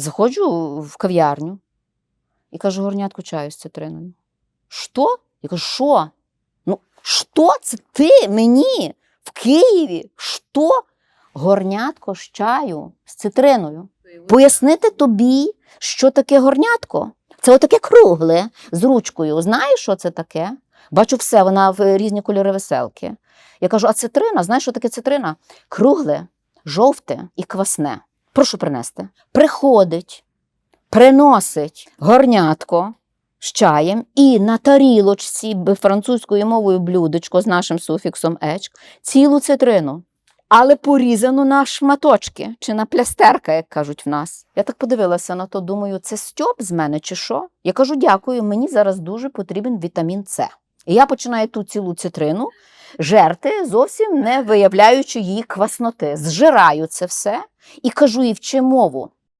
Заходжу в кав'ярню і кажу, горнятку чаю з цитриною. Що? Я кажу, що? Ну, що це ти мені в Києві? Що? Горнятко з чаю з цитриною. Пояснити тобі, що таке горнятко. Це отаке кругле з ручкою. Знаєш, що це таке? Бачу все, вона в різні кольори веселки. Я кажу, а цитрина, знаєш, що таке цитрина? Кругле, жовте і квасне. Прошу принести. Приходить, приносить горнятко з чаєм і на тарілочці французькою мовою блюдечко з нашим суфіксом еч, цілу цитрину. Але порізану на шматочки чи на плястерка, як кажуть в нас. Я так подивилася на то, думаю, це стьоп з мене чи що? Я кажу, дякую, мені зараз дуже потрібен вітамін С. І я починаю ту цілу цитрину жерти, зовсім не виявляючи її квасноти. Зжираю це все і кажу їй вчи мову.